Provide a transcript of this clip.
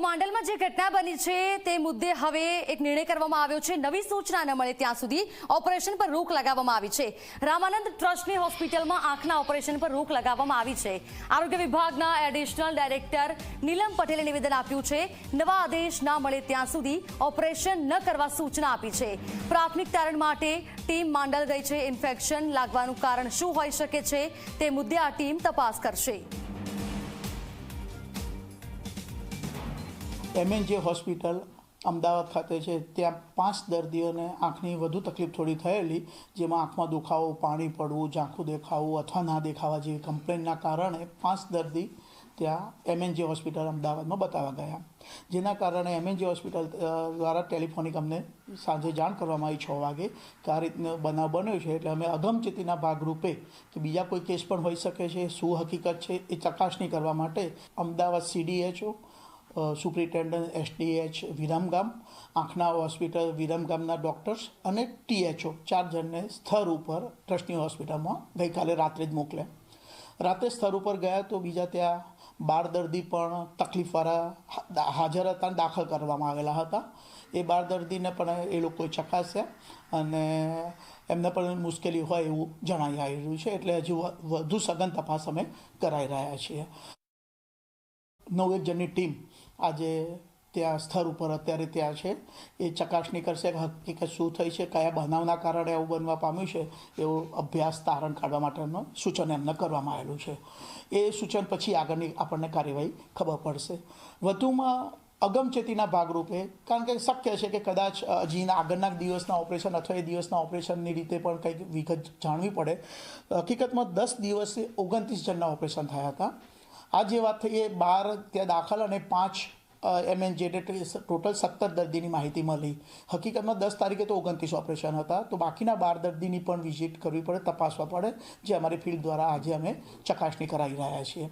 માંડલમાં જે ઘટના બની છે તે મુદ્દે હવે એક નિર્ણય કરવામાં આવ્યો છે. નવી સૂચના ન મળે ત્યાં સુધી ઓપરેશન પર રોક લગાવવામાં આવી છે. રામાનંદ ટ્રસ્ટની હોસ્પિટલમાં આંખના ઓપરેશન પર રોક લગાવવામાં આવી છે. આરોગ્ય વિભાગના એડિશનલ ડાયરેક્ટર નીલમ પટેલે નિવેદન આપ્યું છે. નવા આદેશ ના મળે ત્યાં સુધી ઓપરેશન ન કરવા સૂચના આપી છે. પ્રાથમિક તારણ માટે ટીમ માંડલ ગઈ છે. ઇન્ફેક્શન લાગવાનું કારણ શું હોઈ શકે છે તે મુદ્દે આ ટીમ તપાસ કરશે. એમએનજે હોસ્પિટલ અમદાવાદ ખાતે છે, ત્યાં પાંચ દર્દીઓને આંખની વધુ તકલીફ થોડી થયેલી, જેમાં આંખમાં દુખાવો, પાણી પડવું, ઝાંખું દેખાવું, અથવા ના દેખાવા જેવી કમ્પ્લેનના કારણે પાંચ દર્દી ત્યાં એમએનજે હોસ્પિટલ અમદાવાદમાં બતાવવા ગયા. જેના કારણે એમએનજે હોસ્પિટલ દ્વારા ટેલિફોનિક અમને સાંજે જાણ કરવામાં આવી છ વાગે કે આ રીતનો બનાવ બન્યો છે. એટલે અમે અગમચેતીના ભાગરૂપે કે બીજા કોઈ કેસ પણ હોઈ શકે છે, શું હકીકત છે એ ચકાસણી કરવા માટે Ahmedabad CDHO superintendent SDH Viramgam, આંખના હોસ્પિટલ વિરમગામના ડૉક્ટર્સ અને ટીએચઓ ચાર જણને સ્થળ ઉપર ટ્રસ્ટની હોસ્પિટલમાં ગઈકાલે રાત્રે જ મોકલ્યા. રાત્રે સ્થળ ઉપર ગયા તો બીજા ત્યાં બાર દર્દી પણ તકલીફવાળા હાજર હતા દાખલ કરવામાં આવેલા હતા. એ બાર દર્દીને પણ એ લોકોએ ચકાસ્યા અને એમને પણ મુશ્કેલી હોય એવું જણાઈ રહ્યું છે. એટલે હજુ વધુ સઘન તપાસ અમે કરાઈ રહ્યા છીએ. નવ એક જણની ટીમ આજે ત્યાં સ્થળ ઉપર અત્યારે ત્યાં છે. એ ચકાસણી કરશે કે હકીકત શું થઈ છે, કયા બનાવના કારણે આવું બનવા પામ્યું છે, એવો અભ્યાસ તારણ કાઢવા માટેનું સૂચન એમને કરવામાં આવેલું છે. એ સૂચન પછી આગળની આપણને કાર્યવાહી ખબર પડશે. વધુમાં અગમચેતીના ભાગરૂપે, કારણ કે શક્ય છે કે કદાચ હજીના આગળના દિવસના ઓપરેશન અથવા એ દિવસના ઓપરેશનની રીતે પણ કંઈક વિગત જાણવી પડે. હકીકતમાં દસ દિવસે ઓગણત્રીસ જણના ઓપરેશન થયા હતા. આ જે વાત થઈ એ બાર ત્યાં દાખલ અને પાંચ એમએનજે ટોટલ સત્તર દર્દીની માહિતી મળી. હકીકતમાં દસ તારીખે તો ઓગણત્રીસ ઓપરેશન હતા. તો બાકીના બાર દર્દીની પણ વિઝિટ કરવી પડે, તપાસવા પડે, જે અમારી ફિલ્ડ દ્વારા આજે અમે ચકાસણી કરાવી રહ્યા છીએ.